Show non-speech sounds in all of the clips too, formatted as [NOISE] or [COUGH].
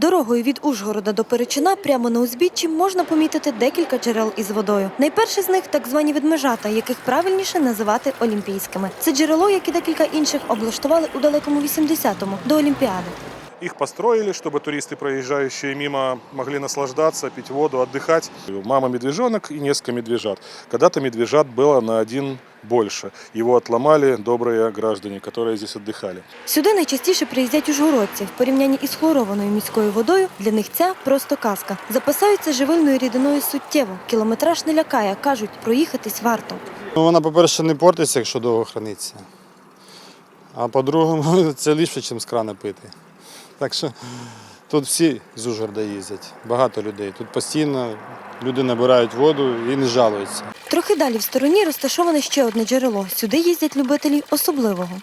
Дорогою від Ужгорода до Перечина прямо на узбіччі можна помітити декілька джерел із водою. Найперше з них так звані ведмежата, яких правильніше називати олімпійськими. Це джерело, як і декілька інших, облаштували у далекому 80-му до Олімпіади. Их построили, чтобы туристы, проезжающие мимо, могли наслаждаться, пить воду, отдыхать. Мама медвежонок и несколько медвежат. Когда-то медвежат было на один больше. Его отломали добрые граждане, которые здесь отдыхали. Сюди найчастіше приїздять ужгородці. В порівнянні із хлорованою міською водою для них ця просто казка. Запасаються живильною рідиною суттєво. Кілометраж не лякає, кажуть, проїхатись варто. Ну, вона, по-перше, не портиться, якщо довго храниться. А по-другому, [LAUGHS] це ліпше, ніж з крана пити. Так що тут всі з Ужгорода їздять, багато людей. Тут постійно люди набирають воду і не жалуються. Трохи далі в стороні розташоване ще одне джерело. Сюди їздять любителі особливого.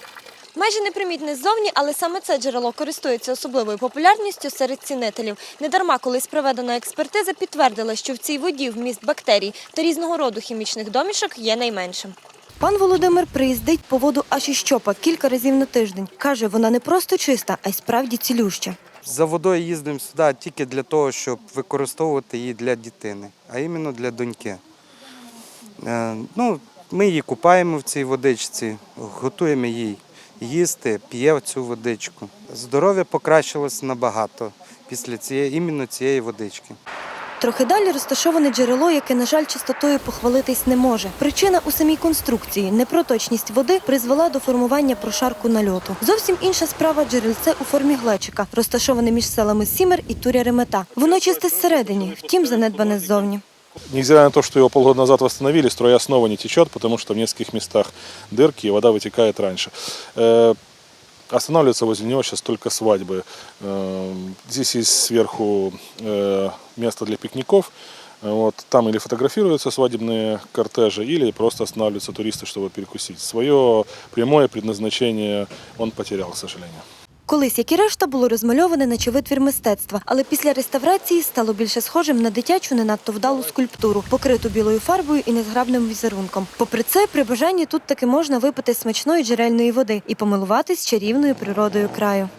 Майже непримітне ззовні, але саме це джерело користується особливою популярністю серед цінителів. Недарма колись проведена експертиза підтвердила, що в цій воді вміст бактерій та різного роду хімічних домішок є найменшим. Пан Володимир приїздить по воду аж із щопа кілька разів на тиждень. Каже, вона не просто чиста, а й справді цілюща. За водою їздимо сюди тільки для того, щоб використовувати її для дитини, а іменно для доньки. Е, Ну, ми її купаємо в цій водичці, готуємо їй їсти, п'є цю водичку. Здоров'я покращилось набагато після цієї, іменно цієї водички. Трохи далі розташоване джерело, яке, на жаль, чистотою похвалитись не може. Причина у самій конструкції. Непроточність води призвела до формування прошарку нальоту. Зовсім інша справа джерельце у формі глечика, розташоване між селами Сімер і Туря-Ремета. Воно чисте зсередині, втім занедбане ззовні. Невзирая на то, что его полгода назад восстановили, строя снова не течет, потому что в нескольких местах дырки, и вода вытекает раньше. Э, Останавливаться возле него сейчас только свадьбы. Э, Здесь есть сверху э, место для пикников. Э, Вот, там или фотографируются свадебные кортежи, или просто останавливаются туристы, чтобы перекусить. Свое прямое предназначение он потерял, к сожалению. Колись, як і решта, було розмальоване, наче витвір мистецтва, але після реставрації стало більше схожим на дитячу не надто вдалу скульптуру, покриту білою фарбою і незграбним візерунком. Попри це, при бажанні тут таки можна випити смачної джерельної води і помилуватись чарівною природою краю.